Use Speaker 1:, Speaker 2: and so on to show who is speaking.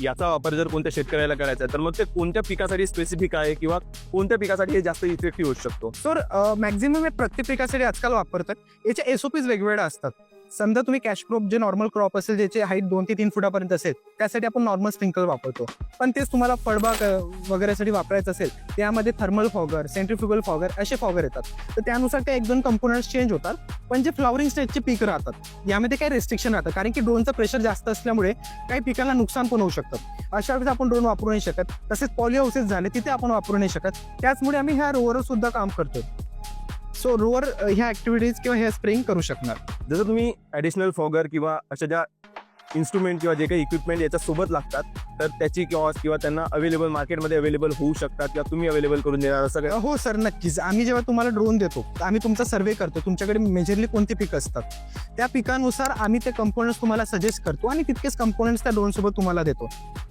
Speaker 1: याचा वापर जर कोणत्या शेतकऱ्याला करायचा आहे तर मग ते कोणत्या पिकासाठी स्पेसिफिक आहे किंवा कोणत्या पिकासाठी हे जास्त इफेक्टिव्ह होऊ शकतो?
Speaker 2: सर मॅक्झिमम हे प्रत्येक पिकासाठी आजकाल वापरतात. याचे एसओपीज वेगवेगळ्या असतात. समजा तुम्ही कॅश क्रॉप जे नॉर्मल क्रॉप असेल ज्याचे हाईट दोन ते तीन फुटापर्यंत असेल त्यासाठी आपण नॉर्मल स्प्रिंकल वापरतो. पण तेच तुम्हाला फळबाग वगैरेसाठी वापरायचं असेल त्यामध्ये थर्मल फॉगर सेंट्रिफ्युगल फॉगर असे फॉगर येतात. तर त्यानुसार ते एक दोन कंपोनंट्स चेंज होतात. पण जे फ्लॉवरिंग स्टेजचे पीक राहतात यामध्ये काही रेस्ट्रिक्शन राहतं कारण की ड्रोनचं प्रेशर जास्त असल्यामुळे काही पिकांना नुकसान पण होऊ शकतं. अशा वेळेस आपण ड्रोन वापरू नाही शकत. तसेच पॉली हाऊसेस झाले तिथे आपण वापरू नाही शकत. त्याचमुळे आम्ही ह्या रोवरवर सुद्धा काम करतो सो रोवर ह्या ऍक्टिव्हिटीज किंवा ह्या स्प्रेइंग करू शकणार.
Speaker 1: जसं तुम्ही ऍडिशनल फॉगर किंवा अशा ज्या इन्स्ट्रुमेंट किंवा जे काही इक्विपमेंट याच्यासोबत लागतात तर त्याची किंवा किंवा त्यांना अवेलेबल मार्केटमध्ये अवेलेबल होऊ शकतात किंवा तुम्ही अवेलेबल करून देणार असं काय
Speaker 2: हो सर नक्कीच. आम्ही जेव्हा तुम्हाला ड्रोन देतो तर आम्ही तुमचा सर्वे करतो तुमच्याकडे मेजरली कोणती पिकं असतात? त्या पिकानुसार आम्ही ते कंपोनंट्स तुम्हाला सजेस्ट करतो आणि तितकेच कंपोनंट्स त्या ड्रोनसोबत तुम्हाला देतो.